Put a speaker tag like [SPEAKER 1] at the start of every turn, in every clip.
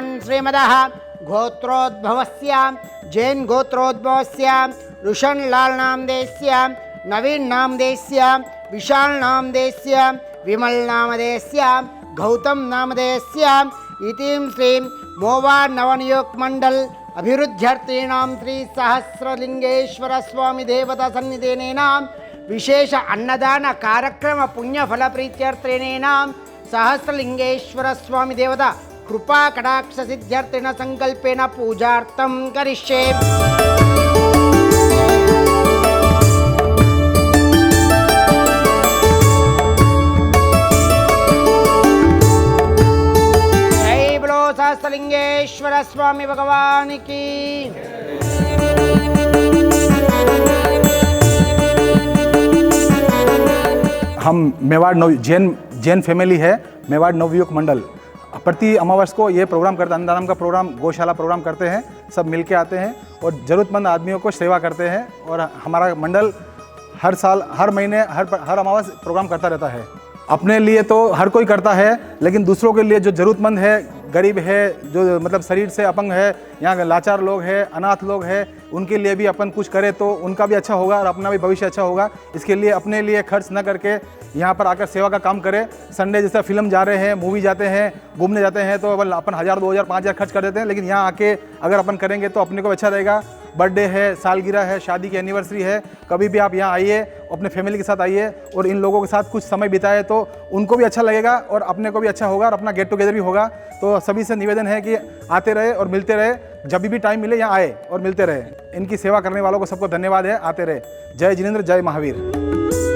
[SPEAKER 1] श्रीमदः गोत्रोद्भवस्य, जैन गोत्रोद्भवस्य ऋषण लाल नामदेस्य नवीन नामदेस्य, विशाल नामदेस्य, विमल नामदेस्य, गौतम नामदेस्य, इतिं श्रीं मोवा नवनियोग मंडल अभिवृद्ध्यर्थीणां श्री सहस्रलिंगेश्वर स्वामी देवता सन्निधेनेनां विशेष अन्नदान कार्यक्रम कृपा कटाक्ष सिद्ध्यर्थेन संकल्पेन पूजार्थं करिष्ये। सहस्रलिंगेश्वर स्वामी भगवान की।
[SPEAKER 2] हम मेवाड़ नव जैन जैन फैमिली है, मेवाड़ नवयुग मंडल। प्रति अमावस को ये प्रोग्राम करते हैं अन्नदानम का प्रोग्राम, गौशाला प्रोग्राम करते हैं, सब मिल आते हैं और ज़रूरतमंद आदमियों को सेवा करते हैं और हमारा मंडल हर साल, हर महीने, हर हर अमावस प्रोग्राम करता रहता है। अपने लिए तो हर कोई करता है, लेकिन दूसरों के लिए जो ज़रूरतमंद है गरीब है, जो मतलब शरीर से अपंग है, यहाँ लाचार लोग हैं, अनाथ लोग हैं, उनके लिए भी अपन कुछ करें तो उनका भी अच्छा होगा और अपना भी भविष्य अच्छा होगा। इसके लिए, अपने लिए खर्च न करके यहाँ पर आकर सेवा का काम करें। संडे जैसे फ़िल्म जा रहे हैं मूवी जाते हैं, घूमने जाते हैं तो अपन हज़ार, दो हज़ार, पाँच हज़ार खर्च कर देते हैं, लेकिन यहाँ आके अगर अपन करेंगे तो अपने को अच्छा रहेगा। बर्थडे है, सालगिरह है, शादी की एनिवर्सरी है, कभी भी आप यहाँ आइए, अपने फैमिली के साथ आइए और इन लोगों के साथ कुछ समय बिताए तो उनको भी अच्छा लगेगा और अपने को भी अच्छा होगा और अपना गेट टुगेदर भी होगा। तो सभी से निवेदन है कि आते रहे और मिलते रहे, जब भी टाइम मिले यहाँ आए और मिलते रहे। इनकी सेवा करने वालों को सबको धन्यवाद है, आते रहे। जय जिनेन्द्र, जय महावीर।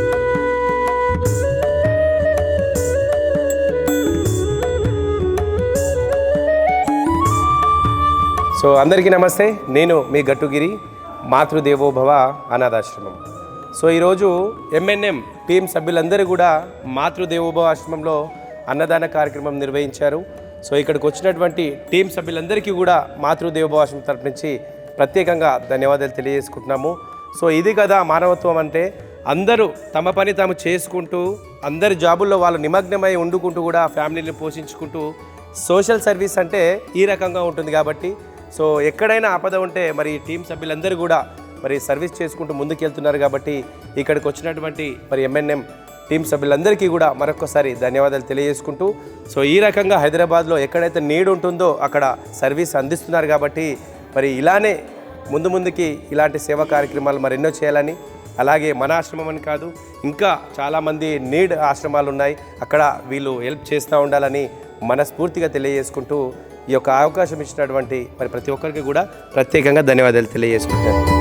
[SPEAKER 3] సో అందరికీ నమస్తే. నేను మీ గట్టుగిరి మాతృదేవోభవ అనాథాశ్రమం. సో ఈరోజు ఎంఎన్ఎం టీం సభ్యులందరూ కూడా మాతృదేవోభవ ఆశ్రమంలో అన్నదాన కార్యక్రమం నిర్వహించారు. సో ఇక్కడికి వచ్చినటువంటి టీం సభ్యులందరికీ కూడా మాతృదేవోభవ ఆశ్రమం తరపు నుంచి ప్రత్యేకంగా ధన్యవాదాలు తెలియజేసుకుంటున్నాము. సో ఇది కదా మానవత్వం అంటే అందరూ తమ పని తాము చేసుకుంటూ అందరి జాబుల్లో వాళ్ళు నిమగ్నమై వండుకుంటూ కూడా ఫ్యామిలీని పోషించుకుంటూ సోషల్ సర్వీస్ అంటే ఈ రకంగా ఉంటుంది కాబట్టి సో ఎక్కడైనా ఆపద ఉంటే మరి టీం సభ్యులందరూ కూడా మరి సర్వీస్ చేసుకుంటూ ముందుకెళ్తున్నారు కాబట్టి ఇక్కడికి వచ్చినటువంటి మరి ఎంఎన్ఎం టీం సభ్యులందరికీ కూడా మరొకసారి ధన్యవాదాలు తెలియజేసుకుంటూ సో ఈ రకంగా హైదరాబాద్లో ఎక్కడైతే నీడ్ ఉంటుందో అక్కడ సర్వీస్ అందిస్తున్నారు కాబట్టి మరి ఇలానే ముందు ముందుకి ఇలాంటి సేవా కార్యక్రమాలు మరెన్నో చేయాలని అలాగే మన ఆశ్రమం అని కాదు ఇంకా చాలామంది నీడ్ ఆశ్రమాలు ఉన్నాయి అక్కడ వీళ్ళు హెల్ప్ చేస్తూ ఉండాలని మనస్ఫూర్తిగా తెలియజేసుకుంటూ ఈ యొక్క అవకాశం ఇచ్చినటువంటి మరి ప్రతి ఒక్కరికి కూడా ప్రత్యేకంగా ధన్యవాదాలు తెలియజేసుకుంటాను